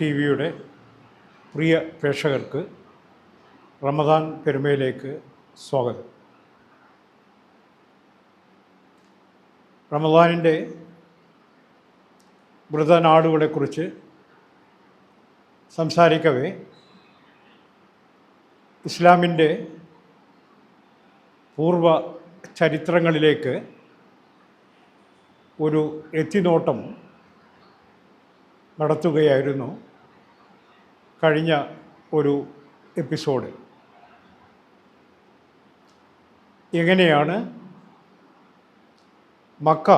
T വിയുടെ പ്രിയ പ്രേക്ഷകർക്ക് റമദാൻ പെരുമയിലേക്ക് സ്വാഗതം. റമദാനിന്റെ വ്രതനാടുകളെക്കുറിച്ച് സംസാരിക്കവേ ഇസ്ലാമിന്റെ പൂർവ ചരിത്രങ്ങളിലേക്ക് ഒരു എത്തിനോട്ടം നടത്തുകയായിരുന്നു. കഴിഞ്ഞ ഒരു എപ്പിസോഡ്. എങ്ങനെയാണ് മക്ക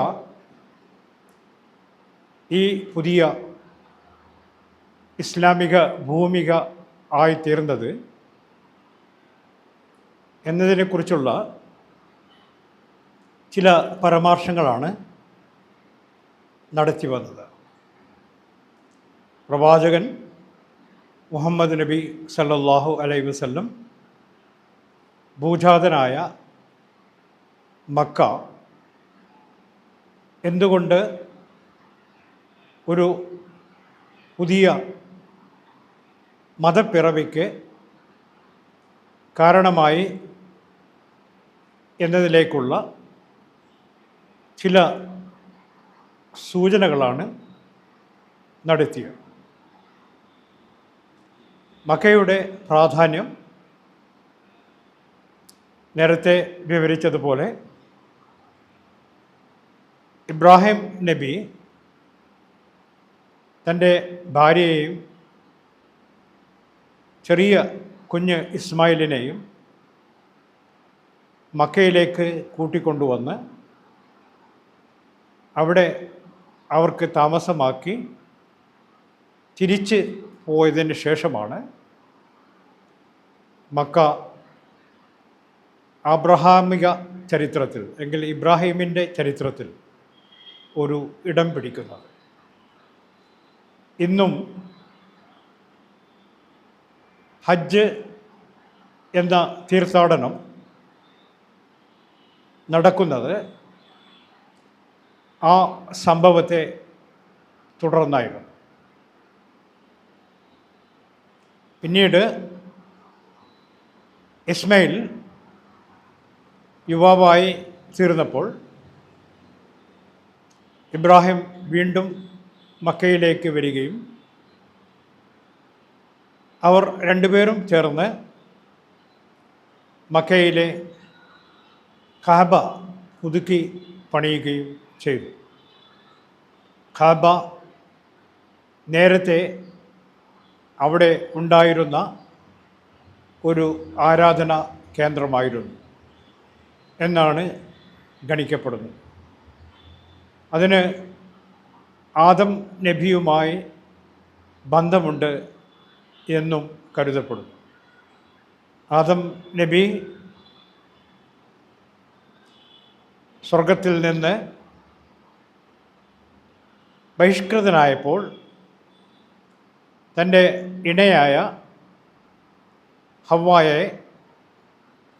ഈ പുതിയ ഇസ്ലാമിക ഭൂമിക ആയിത്തീർന്നത് എന്നതിനെക്കുറിച്ചുള്ള ചില പരാമർശങ്ങളാണ് നടത്തി വന്നത്. പ്രവാചകൻ മുഹമ്മദ് നബി സല്ലല്ലാഹു അലൈ വസ്ല്ലം ഭൂജാതനായ മക്ക എന്തുകൊണ്ട് ഒരു പുതിയ മതപ്പിറവിക്ക് കാരണമായി എന്നതിലേക്കുള്ള ചില സൂചനകളാണ് നടത്തിയത്. മക്കയുടെ പ്രാധാന്യം നേരത്തെ വിവരിച്ചതുപോലെ ഇബ്രാഹിം നബി തന്റെ ഭാര്യയെയും ചെറിയ കുഞ്ഞ് ഇസ്മായിലിനെയും മക്കയിലേക്ക് കൂട്ടിക്കൊണ്ടുവന്ന് അവിടെ അവർക്ക് താമസമാക്കി തിരിച്ച് പോയതിന് ശേഷമാണ് മക്ക ആബ്രഹാമിക ചരിത്രത്തിൽ എങ്കിൽ ഇബ്രാഹിമിന്റെ ചരിത്രത്തിൽ ഒരു ഇടം പിടിക്കുന്നത്. ഇന്നും ഹജ്ജ് എന്ന തീർത്ഥാടനം നടക്കുന്നത് ആ സംഭവത്തെ തുടർന്നായിരുന്നു. പിന്നീട് ഇസ്മയിൽ യുവാവായി തീർന്നപ്പോൾ ഇബ്രാഹിം വീണ്ടും മക്കയിലേക്ക് വരികയും അവർ രണ്ടുപേരും ചേർന്ന് മക്കയിലെ ഖാബ പുതുക്കി പണിയുകയും ചെയ്തു. ഖാബ നേരത്തെ അവിടെ ഉണ്ടായിരുന്ന ഒരു ആരാധന കേന്ദ്രമായിരുന്നു എന്നാണ് ഗണിക്കപ്പെടുന്നത്. അതിന് ആദം നബിയുമായി ബന്ധമുണ്ട് എന്നും കരുതപ്പെടുന്നു. ആദം നബി സ്വർഗത്തിൽ നിന്ന് ബഹിഷ്കൃതനായപ്പോൾ തന്റെ ഇണയായ ഹവ്വായെ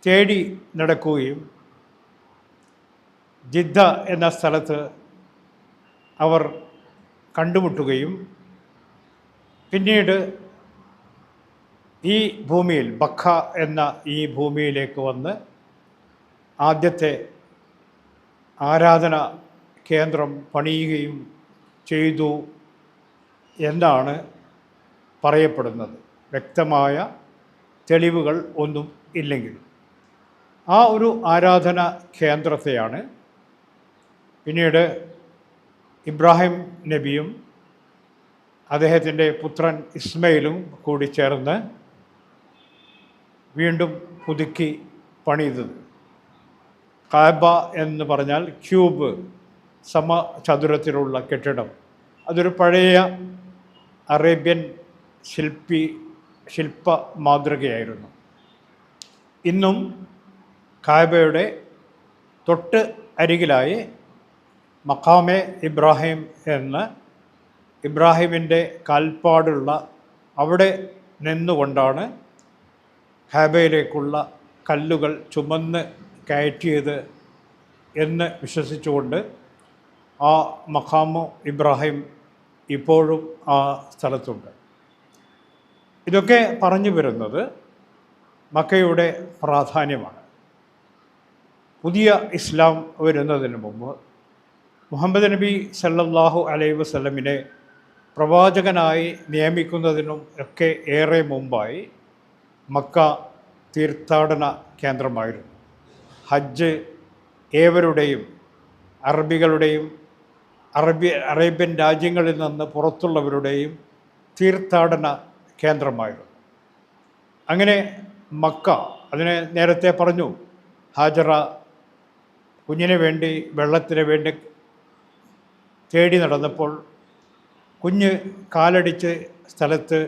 തേടി നടക്കുകയും ജിദ്ദ എന്ന സ്ഥലത്ത് അവർ കണ്ടുമുട്ടുകയും പിന്നീട് ഈ ഭൂമിയിൽ ബഖ എന്ന ഈ ഭൂമിയിലേക്ക് വന്ന് ആദ്യത്തെ ആരാധന കേന്ദ്രം പണിയുകയും ചെയ്തു എന്നാണ് പറയപ്പെടുന്നത്. വ്യക്തമായ തെളിവുകൾ ഒന്നും ഇല്ലെങ്കിലും ആ ഒരു ആരാധന കേന്ദ്രത്തെയാണ് പിന്നീട് ഇബ്രാഹിം നബിയും അദ്ദേഹത്തിന്റെ പുത്രൻ ഇസ്മയിലും കൂടി ചേർന്ന് വീണ്ടും പുതുക്കി പണിതത്. കാബ എന്ന് പറഞ്ഞാൽ ക്യൂബ് സമചതുരത്തിലുള്ള കെട്ടിടം. അതൊരു പഴയ അറേബ്യൻ ശില്പി ശില്പ മാതൃകയായിരുന്നു ഇന്നും കാബയുടെ തൊട്ട് അരികിലായി മക്കാമെ ഇബ്രാഹിം എന്ന് ഇബ്രാഹിമിന്റെ കാൽപ്പാടുള്ള അവിടെ നിന്നുകൊണ്ടാണ് ഹാബയിലേക്കുള്ള കല്ലുകൾ ചുമന്ന് കയറ്റിയത് എന്ന് വിശ്വസിച്ചുകൊണ്ട് ആ മഖാമു ഇബ്രാഹിം ഇപ്പോഴും ആ സ്ഥലത്തുണ്ട്. ഇതൊക്കെ പറഞ്ഞു വരുന്നത് മക്കയുടെ പ്രാധാന്യമാണ്. പുതിയ ഇസ്ലാം വരുന്നതിന് മുമ്പ് മുഹമ്മദ് നബി സല്ലല്ലാഹു അലൈഹി വസ്ലമിനെ പ്രവാചകനായി നിയമിക്കുന്നതിനും ഒക്കെ ഏറെ മുമ്പായി മക്ക തീർത്ഥാടന കേന്ദ്രമായിരുന്നു. ഹജ്ജ് ഏവരുടെയും അറബികളുടെയും അറബി അറേബ്യൻ രാജ്യങ്ങളിൽ നിന്ന് പുറത്തുള്ളവരുടെയും തീർത്ഥാടന കേന്ദ്രമായിരുന്നു അങ്ങനെ മക്ക അതിനെ നേരത്തെ പറഞ്ഞു ഹാജറ കുഞ്ഞിന് വേണ്ടി വെള്ളത്തിന് വേണ്ടി തേടി നടന്നപ്പോൾ കുഞ്ഞ് കാലടിച്ച് സ്ഥലത്ത്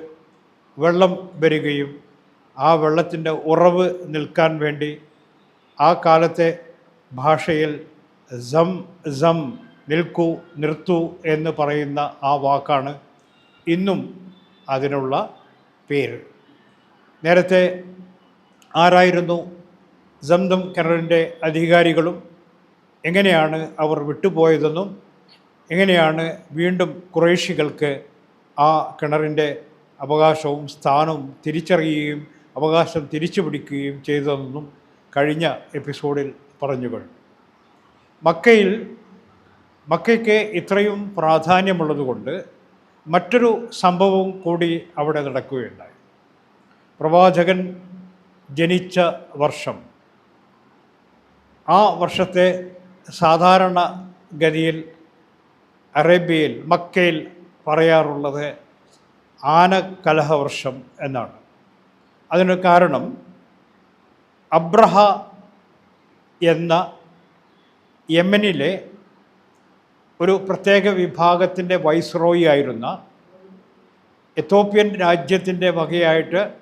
വെള്ളം വരികയും ആ വെള്ളത്തിന്റെ ഉറവ് നിൽക്കാൻ വേണ്ടി ആ കാലത്തെ ഭാഷയിൽ സം സം നിൽക്കൂ നിർത്തൂ എന്ന് പറയുന്ന ആ വാക്കാണ് ഇന്നും അതിനുള്ള പേര്. നേരത്തെ ആരായിരുന്നു സ്വന്തം കിണറിന്റെ അധികാരികളും? എങ്ങനെയാണ് അവർ വിട്ടുപോയതെന്നും എങ്ങനെയാണ് വീണ്ടും കുറേശികൾക്ക് ആ കിണറിന്റെ അവകാശവും സ്ഥാനവും തിരിച്ചറിയുകയും അവകാശം തിരിച്ചു പിടിക്കുകയും ചെയ്തതെന്നും കഴിഞ്ഞ എപ്പിസോഡിൽ പറഞ്ഞു കഴിഞ്ഞു മക്കയിൽ മക്കയ്ക്ക് ഇത്രയും പ്രാധാന്യമുള്ളതുകൊണ്ട് മറ്റൊരു സംഭവവും കൂടി അവിടെ നടക്കുകയുണ്ടായി. പ്രവാചകൻ ജനിച്ച വർഷം. ആ വർഷത്തെ സാധാരണ ഗതിയിൽ അറേബ്യയിൽ മക്കയിൽ പറയാറുള്ളത് ആനകലഹവർഷം എന്നാണ്. അതിന് കാരണം അബ്രഹ എന്ന യമനിലെ ഒരു പ്രത്യേക വിഭാഗത്തിന്റെ വൈസ്രോയി ആയിരുന്ന എത്തോപ്യൻ രാജ്യത്തിന്റെ വകയായിട്ട്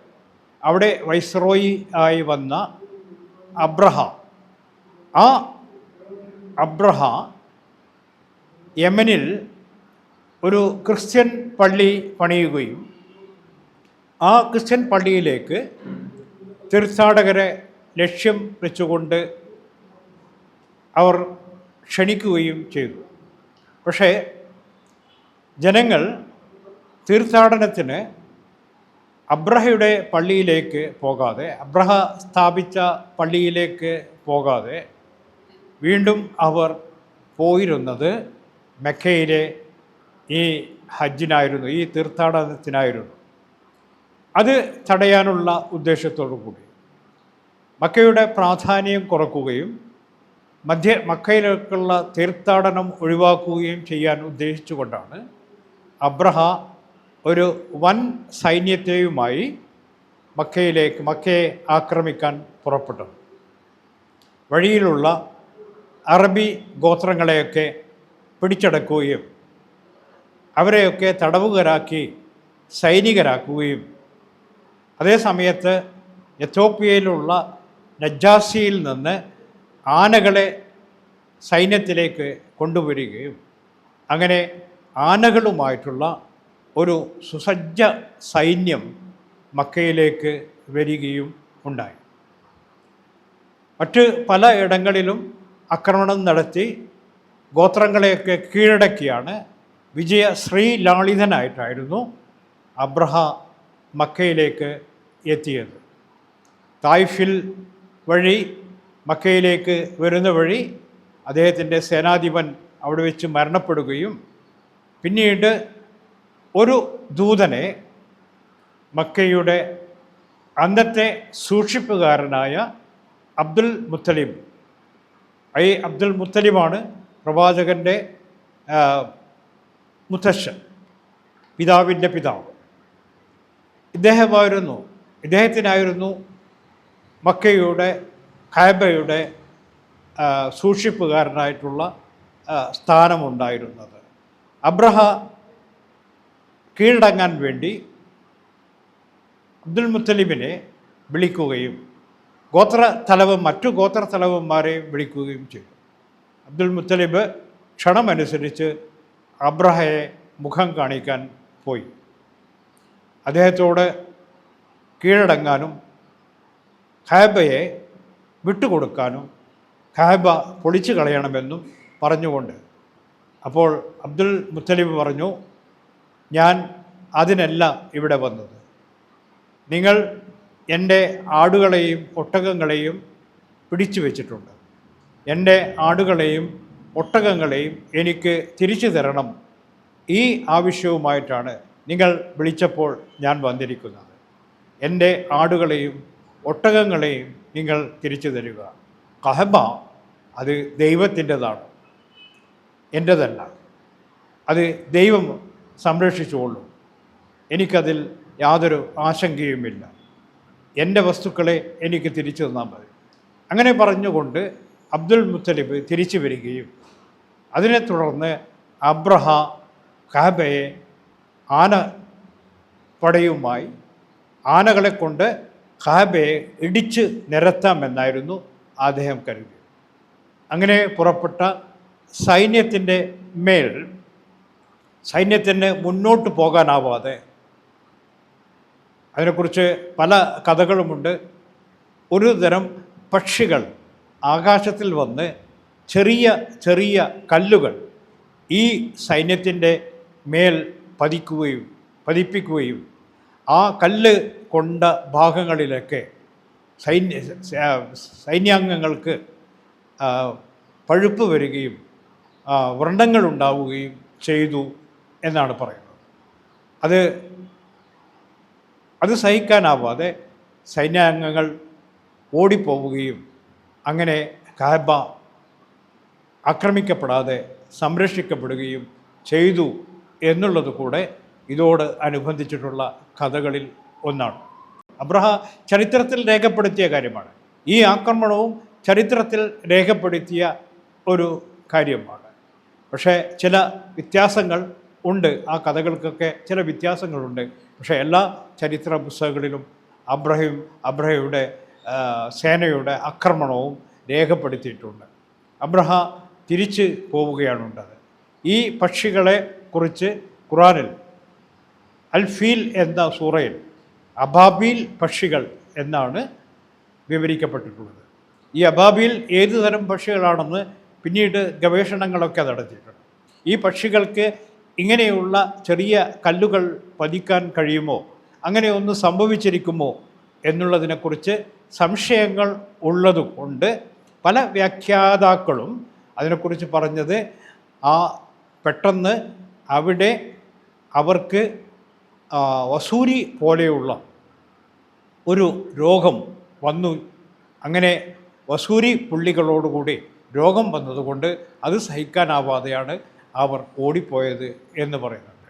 അവിടെ വൈസ്രോയി ആയി വന്ന അബ്രഹ. ആ അബ്രഹ യമനിൽ ഒരു ക്രിസ്ത്യൻ പള്ളി പണിയുകയും ആ ക്രിസ്ത്യൻ പള്ളിയിലേക്ക് തീർത്ഥാടകരെ ലക്ഷ്യം വെച്ചുകൊണ്ട് അവർ ക്ഷണിക്കുകയും ചെയ്തു. പക്ഷേ ജനങ്ങൾ തീർത്ഥാടനത്തിന് അബ്രഹയുടെ പള്ളിയിലേക്ക് പോകാതെ അബ്രഹ സ്ഥാപിച്ച പള്ളിയിലേക്ക് പോകാതെ വീണ്ടും അവർ പോയിരുന്നത് മെക്കയിലെ ഈ ഹജ്ജിനായിരുന്നു ഈ തീർത്ഥാടനത്തിനായിരുന്നു. അത് തടയാനുള്ള ഉദ്ദേശത്തോടു കൂടി മക്കയുടെ പ്രാധാന്യം കുറക്കുകയും മധ്യ മക്കയിലേക്കുള്ള തീർത്ഥാടനം ഒഴിവാക്കുകയും ചെയ്യാൻ ഉദ്ദേശിച്ചുകൊണ്ടാണ് അബ്രഹ ഒരു വൻ സൈന്യത്തെയുമായി മക്കയിലേക്ക് മക്കയെ ആക്രമിക്കാൻ പുറപ്പെട്ടത്. വഴിയിലുള്ള അറബി ഗോത്രങ്ങളെയൊക്കെ പിടിച്ചടക്കുകയും അവരെയൊക്കെ തടവുകരാക്കി സൈനികരാക്കുകയും. അതേ എത്തോപ്യയിലുള്ള നജാസിയിൽ നിന്ന് ആനകളെ സൈന്യത്തിലേക്ക് കൊണ്ടുവരികയും അങ്ങനെ ആനകളുമായിട്ടുള്ള ഒരു സുസജ്ജ സൈന്യം മക്കയിലേക്ക് വരികയും ഉണ്ടായി. മറ്റ് പല ഇടങ്ങളിലും ആക്രമണം നടത്തി ഗോത്രങ്ങളെയൊക്കെ കീഴടക്കിയാണ് വിജയ ശ്രീലാളിതനായിട്ടായിരുന്നു അബ്രഹ മക്കയിലേക്ക് എത്തിയത്. തായ്ഫിൽ വഴി മക്കയിലേക്ക് വരുന്ന വഴി അദ്ദേഹത്തിന്റെ സേനാധിപൻ അവിടെ വെച്ച് മരണപ്പെടുകയും പിന്നീട് ഒരു ദൂതനെ മക്കയുടെ അന്നത്തെ സൂക്ഷിപ്പുകാരനായ അബ്ദുൽ മുത്തലിം ഐ അബ്ദുൽ മുത്തലിമാണ് പ്രവാചകന്റെ മുത്തശ്ശൻ പിതാവിന്റെ പിതാവ്. ഇദ്ദേഹമായിരുന്നു ഇദ്ദേഹത്തിനായിരുന്നു മക്കയുടെ ഖാബയുടെ സൂക്ഷിപ്പുകാരനായിട്ടുള്ള സ്ഥാനമുണ്ടായിരുന്നത്. അബ്രഹ കീഴടങ്ങാൻ വേണ്ടി അബ്ദുൽ മുത്തലിബിനെ വിളിക്കുകയും ഗോത്ര തലവൻ മറ്റു ഗോത്ര തലവന്മാരെയും വിളിക്കുകയും ചെയ്തു. അബ്ദുൽ മുത്തലിബ് ക്ഷണമനുസരിച്ച് അബ്രഹയെ മുഖം കാണിക്കാൻ പോയി. അദ്ദേഹത്തോട് കീഴടങ്ങാനും ഖാബയെ വിട്ടുകൊടുക്കാനും ഖാബ പൊളിച്ചു കളയണമെന്നും പറഞ്ഞുകൊണ്ട്. അപ്പോൾ അബ്ദുൽ മുത്തലിബ് പറഞ്ഞു ഞാൻ അതിനല്ല ഇവിടെ വന്നത്. നിങ്ങൾ എന്റെ ആടുകളെയും ഒട്ടകങ്ങളെയും പിടിച്ചു വെച്ചിട്ടുണ്ട്. എന്റെ ആടുകളെയും ഒട്ടകങ്ങളെയും എനിക്ക് തിരിച്ചു തരണം. ഈ ആവശ്യവുമായിട്ടാണ് നിങ്ങൾ വിളിച്ചപ്പോൾ ഞാൻ വന്നിരിക്കുന്നത്. എന്റെ ആടുകളെയും ഒട്ടകങ്ങളെയും നിങ്ങൾ തിരിച്ചു തരിക. കഹബ അത് ദൈവത്തിന്റെതാണ്. എന്റെതല്ല. അത് ദൈവം സംരക്ഷിച്ചുകൊള്ളും. എനിക്കതിൽ യാതൊരു ആശങ്കയുമില്ല. എന്റെ വസ്തുക്കളെ എനിക്ക് തിരിച്ചു തന്നാൽ മതി. അങ്ങനെ പറഞ്ഞുകൊണ്ട് അബ്ദുൽ മുത്തലിബ് തിരിച്ചു വരികയും അതിനെ തുടർന്ന് അബ്രഹ കാബയെ ആന പടയുമായി ആനകളെ കൊണ്ട് കാബയെ ഇടിച്ച് നിരത്താമെന്നായിരുന്നു അദ്ദേഹം കരുതി അങ്ങനെ പുറപ്പെട്ട സൈന്യത്തിന്റെ മേൽ സൈന്യത്തിന് മുന്നോട്ട് പോകാനാവാതെ അതിനെക്കുറിച്ച് പല കഥകളുമുണ്ട്. ഒരു തരം പക്ഷികൾ ആകാശത്തിൽ വന്ന് ചെറിയ ചെറിയ കല്ലുകൾ ഈ സൈന്യത്തിന്റെ മേൽ പതിക്കുകയും പതിപ്പിക്കുകയും ആ കല്ല് കൊണ്ട ഭാഗങ്ങളിലൊക്കെ സൈന്യ സൈന്യാംഗങ്ങൾക്ക് പഴുപ്പ് വരികയും വ്രണ്ടങ്ങൾ ഉണ്ടാവുകയും ചെയ്തു എന്നാണ് പറയുന്നത്. അത് അത് സഹിക്കാനാവാതെ സൈന്യാംഗങ്ങൾ ഓടിപ്പോവുകയും അങ്ങനെ കാബ ആക്രമിക്കപ്പെടാതെ സംരക്ഷിക്കപ്പെടുകയും ചെയ്തു എന്നുള്ളത് കൂടെ ഇതോട് അനുബന്ധിച്ചിട്ടുള്ള കഥകളിൽ ഒന്നാണ്. അബ്രഹ ചരിത്രത്തിൽ രേഖപ്പെടുത്തിയ കാര്യമാണ്. ഈ ആക്രമണവും ചരിത്രത്തിൽ രേഖപ്പെടുത്തിയ ഒരു കാര്യമാണ്. പക്ഷേ ചില വ്യത്യാസങ്ങൾ ഉണ്ട്. ആ കഥകൾക്കൊക്കെ ചില വ്യത്യാസങ്ങളുണ്ട്. പക്ഷേ എല്ലാ ചരിത്ര പുസ്തകങ്ങളിലും അബ്രഹിം അബ്രഹയുടെ സേനയുടെ ആക്രമണവും രേഖപ്പെടുത്തിയിട്ടുണ്ട്. അബ്രഹ തിരിച്ച് പോവുകയാണുണ്ടത് ഈ പക്ഷികളെ കുറിച്ച് ഖുറാനിൽ അൽ ഫീൽ എന്ന സൂറയിൽ അബാബീൽ പക്ഷികൾ എന്നാണ് വിവരിക്കപ്പെട്ടിട്ടുള്ളത്. ഈ അബാബീൽ ഏതു തരം പക്ഷികളാണെന്ന് പിന്നീട് ഗവേഷണങ്ങളൊക്കെ നടത്തിയിട്ടുണ്ട്. ഈ പക്ഷികൾക്ക് ഇങ്ങനെയുള്ള ചെറിയ കല്ലുകൾ പതിക്കാൻ കഴിയുമോ? അങ്ങനെ ഒന്ന് സംഭവിച്ചിരിക്കുമോ? എന്നുള്ളതിനെക്കുറിച്ച് സംശയങ്ങൾ ഉള്ളതുകൊണ്ട് പല വ്യാഖ്യാതാക്കളും അതിനെക്കുറിച്ച് പറഞ്ഞത് ആ പെട്ടെന്ന് അവിടെ അവർക്ക് വസൂരി പോലെയുള്ള ഒരു രോഗം വന്നു. അങ്ങനെ വസൂരി പുള്ളികളോടുകൂടി രോഗം വന്നതുകൊണ്ട് അത് സഹിക്കാനാവാതെയാണ് അവർ ഓടിപ്പോയത് എന്ന് പറയുന്നുണ്ട്.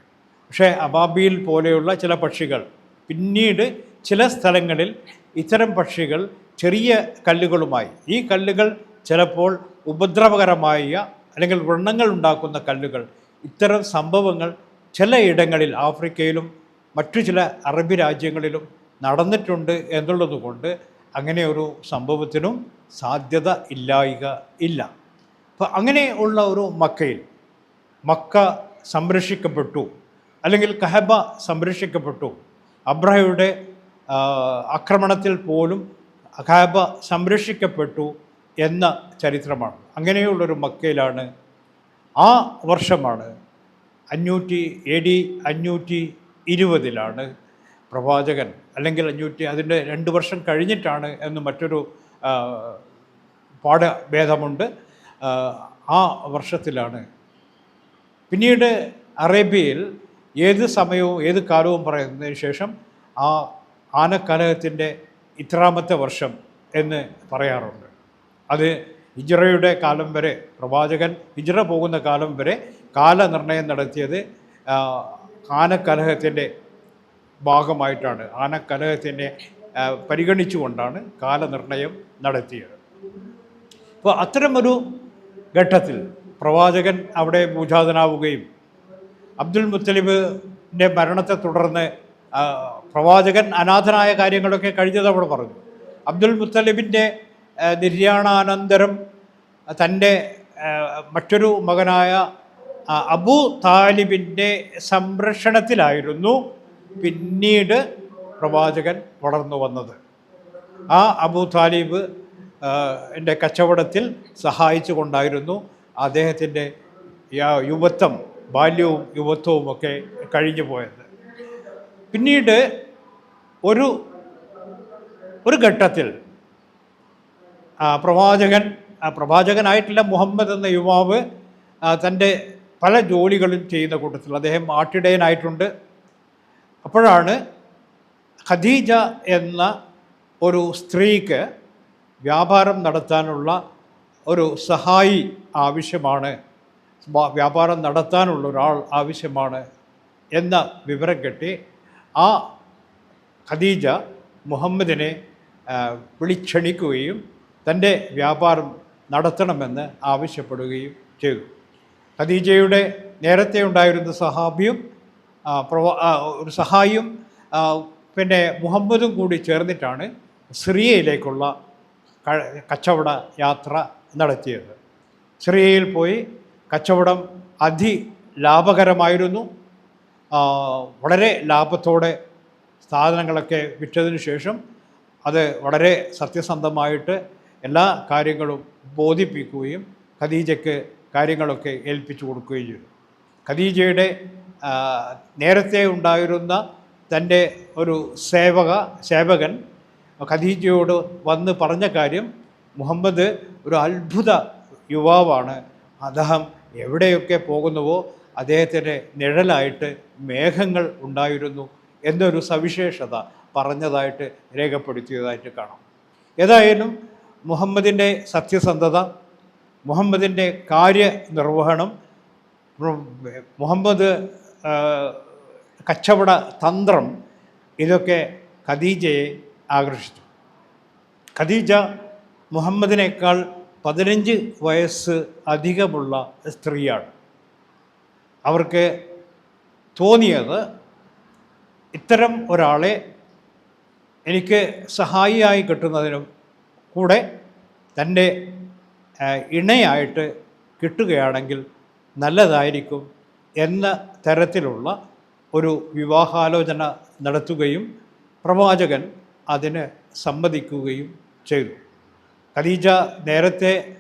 പക്ഷേ അബാബിയിൽ പോലെയുള്ള ചില പക്ഷികൾ പിന്നീട് ചില സ്ഥലങ്ങളിൽ ഇത്തരം പക്ഷികൾ ചെറിയ കല്ലുകളുമായി ഈ കല്ലുകൾ ചിലപ്പോൾ ഉപദ്രവകരമായ അല്ലെങ്കിൽ വ്രണങ്ങൾ ഉണ്ടാക്കുന്ന കല്ലുകൾ ഇത്തരം സംഭവങ്ങൾ ചിലയിടങ്ങളിൽ ആഫ്രിക്കയിലും മറ്റു ചില അറബി രാജ്യങ്ങളിലും നടന്നിട്ടുണ്ട് എന്നുള്ളതുകൊണ്ട് അങ്ങനെ ഒരു സംഭവത്തിനും സാധ്യത ഇല്ലായിക ഇല്ല. അപ്പോൾ അങ്ങനെയുള്ള ഒരു മക്കയിൽ മക്ക സംരക്ഷിക്കപ്പെട്ടു അല്ലെങ്കിൽ കഹബ സംരക്ഷിക്കപ്പെട്ടു അബ്രഹയുടെ ആക്രമണത്തിൽ പോലും കഹബ സംരക്ഷിക്കപ്പെട്ടു എന്ന ചരിത്രമാണ്. അങ്ങനെയുള്ളൊരു മക്കയിലാണ് ആ വർഷമാണ് അഞ്ഞൂറ്റി എ ഡി അഞ്ഞൂറ്റി ഇരുപതിലാണ് പ്രവാചകൻ. അല്ലെങ്കിൽ അഞ്ഞൂറ്റി അതിന്റെ രണ്ട് വർഷം കഴിഞ്ഞിട്ടാണ് എന്ന് മറ്റൊരു പാഠഭേദമുണ്ട് ആ, ആ വർഷത്തിലാണ്. പിന്നീട് അറേബ്യയിൽ ഏത് സമയവും ഏത് കാലവും പറയുന്നതിന് ശേഷം ആ ആനക്കലഹത്തിന്റെ ഇത്രാമത്തെ വർഷം എന്ന് പറയാറുണ്ട്. അത് ഹിജ്റയുടെ കാലം വരെ പ്രവാചകൻ ഹിജ്റ പോകുന്ന കാലം വരെ കാലനിർണയം നടത്തിയത് ആ, ആനക്കലഹത്തിന്റെ ഭാഗമായിട്ടാണ് ആനക്കലഹത്തിനെ പരിഗണിച്ചുകൊണ്ടാണ് കാലനിർണയം നടത്തിയത്. അപ്പോൾ അത്തരമൊരു ഘട്ടത്തിൽ പ്രവാചകൻ അവിടെ പൂജാതനാവുകയും അബ്ദുൽ മുത്തലിബിന്റെ മരണത്തെ തുടർന്ന് പ്രവാചകൻ അനാഥനായ കാര്യങ്ങളൊക്കെ കഴിഞ്ഞ തവണ പറഞ്ഞു. അബ്ദുൽ മുത്തലിബിന്റെ നിര്യാണാനന്തരം തന്റെ മറ്റൊരു മകനായ അബൂ താലിബിന്റെ സംരക്ഷണത്തിലായിരുന്നു പിന്നീട് പ്രവാചകൻ വളർന്നു വന്നത്. ആ അബു താലിബ് എന്റെ കച്ചവടത്തിൽ സഹായിച്ചു കൊണ്ടായിരുന്നു അദ്ദേഹത്തിന്റെ യുവത്വം ബാല്യവും യുവത്വവും ഒക്കെ കഴിഞ്ഞു പോയത്. പിന്നീട് ഒരു ഒരു ഘട്ടത്തിൽ പ്രവാചകൻ പ്രവാചകനായിട്ടുള്ള മുഹമ്മദ് എന്ന യുവാവ് തന്റെ പല ജോലികളും ചെയ്യുന്ന കൂട്ടത്തിൽ അദ്ദേഹം ആട്ടിടയനായിട്ടുണ്ട്. അപ്പോഴാണ് ഖദീജ എന്ന ഒരു സ്ത്രീക്ക് വ്യാപാരം നടത്താനുള്ള ഒരു സഹായി ആവശ്യമാണ്. വ്യാപാരം നടത്താനുള്ള ഒരാൾ ആവശ്യമാണ് എന്ന വിവരം കെട്ടി ആ ഖദീജ മുഹമ്മദിനെ വിളിക്ഷണിക്കുകയും തന്റെ വ്യാപാരം നടത്തണമെന്ന് ആവശ്യപ്പെടുകയും ചെയ്തു. ഖദീജയുടെ നേരത്തെ ഉണ്ടായിരുന്ന സഹാബിയും ഒരു സഹായിയും പിന്നെ മുഹമ്മദും കൂടി ചേർന്നിട്ടാണ് സിറിയയിലേക്കുള്ള കച്ചവട യാത്ര നടത്തിയത്. സിറിയയിൽ പോയി കച്ചവടം അതി ലാഭകരമായിരുന്നു വളരെ ലാഭത്തോടെ സാധനങ്ങളൊക്കെ വിറ്റതിന് ശേഷം അത് വളരെ സത്യസന്ധമായിട്ട് എല്ലാ കാര്യങ്ങളും ബോധിപ്പിക്കുകയും ഖദീജയ്ക്ക് കാര്യങ്ങളൊക്കെ ഏൽപ്പിച്ചു കൊടുക്കുകയും ചെയ്തു. ഖദീജയുടെ നേരത്തെ ഉണ്ടായിരുന്ന തന്റെ ഒരു സേവക സേവകൻ ഖദീജയോട് വന്ന് പറഞ്ഞ കാര്യം മുഹമ്മദ് ഒരു അത്ഭുത യുവാവാണ്. അദ്ദേഹം എവിടെയൊക്കെ പോകുന്നുവോ അദ്ദേഹത്തിന്റെ നിഴലായിട്ട് മേഘങ്ങൾ ഉണ്ടായിരുന്നു എന്നൊരു സവിശേഷത പറഞ്ഞതായിട്ട് രേഖപ്പെടുത്തിയതായിട്ട് കാണാം. ഏതായാലും മുഹമ്മദിന്റെ സത്യസന്ധത മുഹമ്മദിന്റെ കാര്യനിർവഹണം മുഹമ്മദ് കച്ചവട തന്ത്രം ഇതൊക്കെ ഖദീജയെ ആകർഷിച്ചു. ഖദീജ മുഹമ്മദിനേക്കാൾ പതിനഞ്ച് വയസ്സ് അധികമുള്ള സ്ത്രീയാണ്. അവർക്ക് തോന്നിയത് ഇത്തരം ഒരാളെ എനിക്ക് സഹായിയായി കിട്ടുന്നതിനും കൂടെ തന്റെ ഇണയായിട്ട് കിട്ടുകയാണെങ്കിൽ നല്ലതായിരിക്കും എന്ന തരത്തിലുള്ള ഒരു വിവാഹാലോചന നടത്തുകയും പ്രവാചകൻ അതിന് സമ്മതിക്കുകയും ചെയ്തു. ഖദീജ നേരത്തെ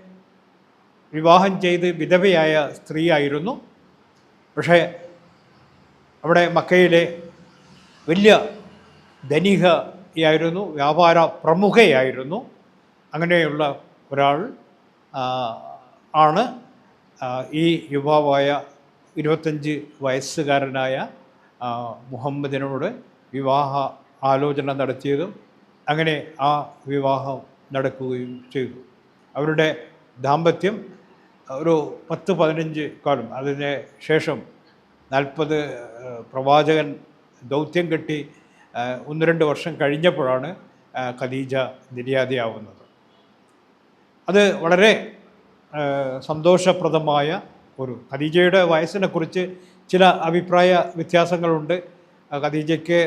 വിവാഹം ചെയ്ത് വിധവയായ സ്ത്രീയായിരുന്നു. പക്ഷേ അവിടെ മക്കയിലെ വലിയ ധനികയായിരുന്നു വ്യാപാര പ്രമുഖയായിരുന്നു. അങ്ങനെയുള്ള ഒരാൾ ആണ്. ഈ യുവാവായ ഇരുപത്തഞ്ച് വയസ്സുകാരനായ മുഹമ്മദിനോട് വിവാഹ ആലോചന നടത്തിയതും അങ്ങനെ ആ വിവാഹം നടക്കുകയും ചെയ്തു. അവരുടെ ദാമ്പത്യം ഒരു പത്ത് പതിനഞ്ച് കാലം. അതിന് ശേഷം നാൽപ്പത് പ്രവാചകൻ ദൗത്യം കെട്ടി ഒന്ന് രണ്ട് വർഷം കഴിഞ്ഞപ്പോഴാണ് ഖദീജ നിര്യാതയാവുന്നത്. അത് വളരെ സന്തോഷപ്രദമായ ഒരു ഖദീജയുടെ വയസ്സിനെക്കുറിച്ച് ചില അഭിപ്രായ വ്യത്യാസങ്ങളുണ്ട്. ഖദീജയ്ക്ക്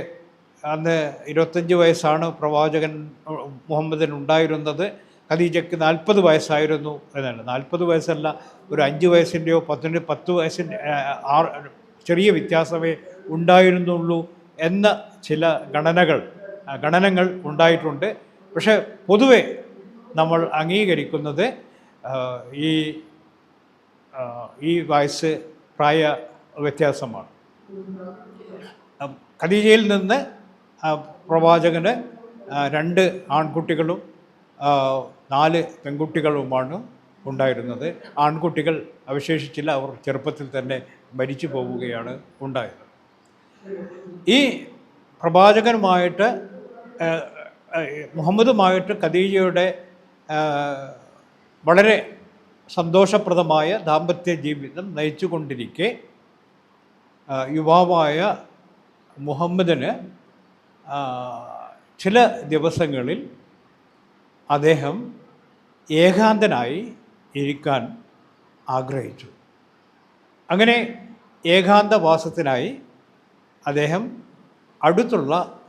അന്ന് ഇരുപത്തഞ്ച് വയസ്സാണ് പ്രവാചകൻ മുഹമ്മദിന് ഉണ്ടായിരുന്നത്. ഖദീജയ്ക്ക് നാൽപ്പത് വയസ്സായിരുന്നു എന്നാണ്. നാൽപ്പത് വയസ്സല്ല ഒരു അഞ്ച് വയസ്സിന്റെയോ പത്തിന്റെ പത്ത് വയസ്സിന്റെ ആറ് ചെറിയ വ്യത്യാസമേ ഉണ്ടായിരുന്നുള്ളൂ എന്ന ചില ഗണനകൾ ഗണനങ്ങൾ ഉണ്ടായിട്ടുണ്ട്. പക്ഷേ പൊതുവെ നമ്മൾ അംഗീകരിക്കുന്നത് ഈ ഈ വയസ്സ് പ്രായ വ്യത്യാസമാണ്. ഖദീജയിൽ നിന്ന് പ്രവാചകന് രണ്ട് ആൺകുട്ടികളും നാല് പെൺകുട്ടികളുമാണ് ഉണ്ടായിരുന്നത്. ആൺകുട്ടികൾ അവശേഷിച്ചില്ല അവർ ചെറുപ്പത്തിൽ തന്നെ മരിച്ചു പോവുകയാണ് ഉണ്ടായത്. ഈ പ്രവാചകനുമായിട്ട് മുഹമ്മദുമായിട്ട് ഖദീജയുടെ വളരെ സന്തോഷപ്രദമായ ദാമ്പത്യ ജീവിതം നയിച്ചുകൊണ്ടിരിക്കെ യുവാവായ മുഹമ്മദിന് ചില ദിവസങ്ങളിൽ അദ്ദേഹം ഏകാന്തനായി ഇരിക്കാൻ ആഗ്രഹിച്ചു. അങ്ങനെ ഏകാന്തവാസത്തിനായി അദ്ദേഹം അടുത്തുള്ള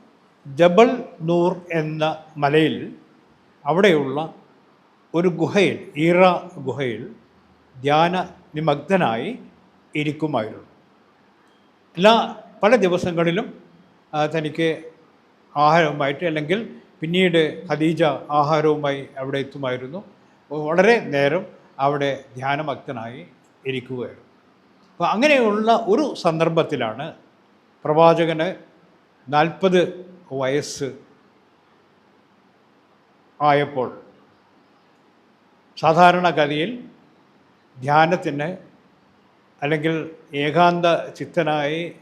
ജബൽ നൂർ എന്ന മലയിൽ അവിടെയുള്ള ഒരു ഗുഹയിൽ ഈറ ഗുഹയിൽ ധ്യാന നിമഗ്നായി ഇരിക്കുമായിരുന്നു. എല്ലാ പല ദിവസങ്ങളിലും തനിക്ക് ആഹാരവുമായിട്ട് അല്ലെങ്കിൽ പിന്നീട് ഖദീജ ആഹാരവുമായി അവിടെ എത്തുമായിരുന്നു. വളരെ നേരം അവിടെ ധ്യാനമഗ്നായി ഇരിക്കുകയായിരുന്നു. അപ്പോൾ അങ്ങനെയുള്ള ഒരു സന്ദർഭത്തിലാണ് പ്രവാചകന് നാൽപ്പത് വയസ്സ് ആയപ്പോൾ സാധാരണഗതിയിൽ ധ്യാനത്തിന് അല്ലെങ്കിൽ ഏകാന്ത ചിത്തനായി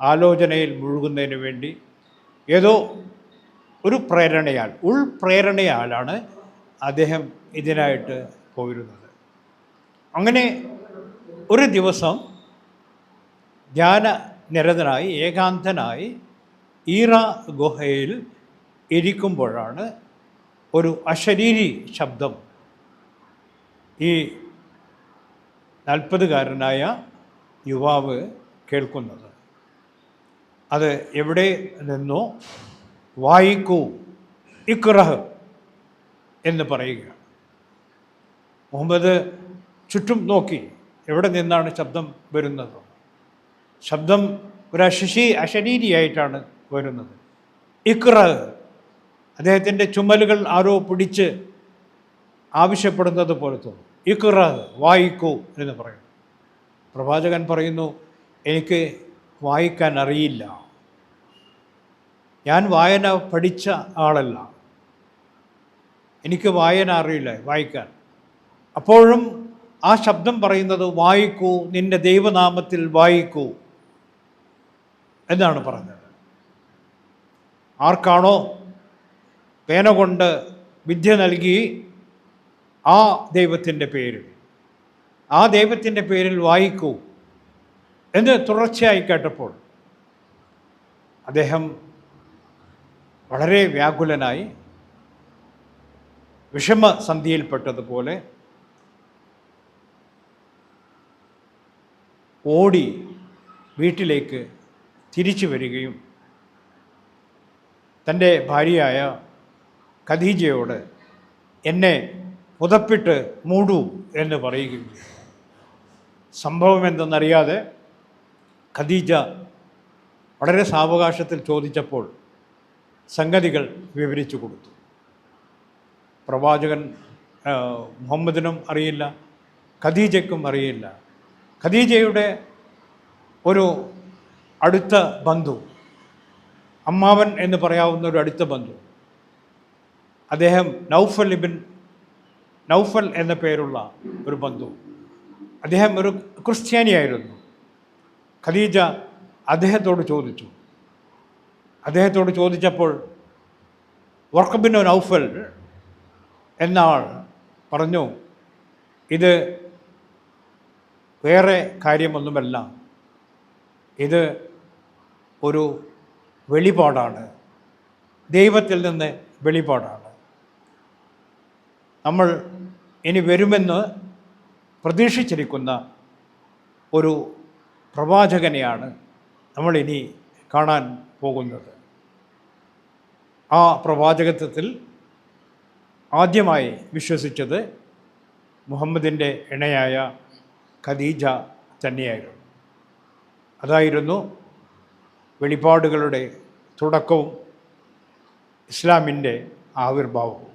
ആലോചനയിൽ മുഴുകുന്നതിന് വേണ്ടി ഏതോ ഒരു പ്രേരണയാൽ ഉൾപ്രേരണയാലാണ് അദ്ദേഹം ഇതിനായിട്ട് പോയിരുന്നത്. അങ്ങനെ ഒരു ദിവസം ധ്യാന നിരതനായി ഏകാന്തനായി ഈറ ഗുഹയിൽ ഇരിക്കുമ്പോഴാണ് ഒരു അശരീരി ശബ്ദം ഈ നാൽപ്പതുകാരനായ യുവാവ് കേൾക്കുന്നത്. അത് എവിടെ നിന്നോ വായിക്കൂ ഇക്രഹ് എന്ന് പറയുകയാണ്. മുഹമ്മദ് ചുറ്റും നോക്കി എവിടെ നിന്നാണ് ശബ്ദം വരുന്നത്? ശബ്ദം ഒരു അശിശി അശരീരിയായിട്ടാണ് വരുന്നത്. ഇക്ര അദ്ദേഹത്തിന്റെ ചുമലുകൾ ആരോ പിടിച്ച് ആവശ്യപ്പെടുന്നത് പോലെ തോന്നും. ഇക്ര വായിക്കൂ എന്ന് പറയും പ്രവാചകൻ പറയുന്നു എനിക്ക് വായിക്കാൻ അറിയില്ല. ഞാൻ വായന പഠിച്ച ആളല്ല. എനിക്ക് വായന അറിയില്ല വായിക്കാൻ. അപ്പോഴും ആ ശബ്ദം പറയുന്നത് വായിക്കൂ നിന്റെ ദൈവനാമത്തിൽ വായിക്കൂ എന്നാണ് പറഞ്ഞത്. ആർക്കാണോ പേന കൊണ്ട് വിദ്യ നൽകി ആ ദൈവത്തിന്റെ പേരിൽ. ആ ദൈവത്തിന്റെ പേരിൽ വായിക്കൂ. എന്ന് തുടർച്ചയായി കേട്ടപ്പോൾ അദ്ദേഹം വളരെ വ്യാകുലനായി വിഷമസന്ധിയിൽപ്പെട്ടതുപോലെ ഓടി വീട്ടിലേക്ക് തിരിച്ചു വരികയും തന്റെ ഭാര്യയായ ഖദീജയോട് എന്നെ പുതപ്പിട്ട് മൂടൂ എന്ന് പറയുകയും സംഭവം എന്തെന്നറിയാതെ ഖദീജ വളരെ സാവകാശത്തിൽ ചോദിച്ചപ്പോൾ സംഗതികൾ വിവരിച്ചു കൊടുത്തു. പ്രവാചകൻ മുഹമ്മദിനും അറിയില്ല ഖദീജയ്ക്കും അറിയില്ല. ഖദീജയുടെ ഒരു അടുത്ത ബന്ധു അമ്മാവൻ എന്ന് പറയാവുന്ന ഒരു അടുത്ത ബന്ധു അദ്ദേഹം നൗഫൽ നൗഫൽ എന്ന പേരുള്ള ഒരു ബന്ധു. അദ്ദേഹം ഒരു ക്രിസ്ത്യാനിയായിരുന്നു. ഖദീജ അദ്ദേഹത്തോട് ചോദിച്ചു. അദ്ദേഹത്തോട് ചോദിച്ചപ്പോൾ വർക്കബിൻ നൗഫൽ എന്ന ആൾ പറഞ്ഞു ഇത് വേറെ കാര്യമൊന്നുമല്ല. ഇത് ഒരു വെളിപാടാണ്. ദൈവത്തിൽ നിന്ന് വെളിപാടാണ്. നമ്മൾ ഇനി വരുമെന്ന് പ്രതീക്ഷിച്ചിരിക്കുന്ന ഒരു പ്രവാചകനെയാണ് നമ്മളിനി കാണാൻ പോകുന്നത് ആ പ്രവാചകത്വത്തിൽ ആദ്യമായി വിശ്വസിച്ചത് മുഹമ്മദിന്റെ ഇണയായ ഖദീജ തന്നെയായിരുന്നു അതായിരുന്നു വെളിപാടുകളുടെ തുടക്കവും ഇസ്ലാമിന്റെ ആവിർഭാവവും.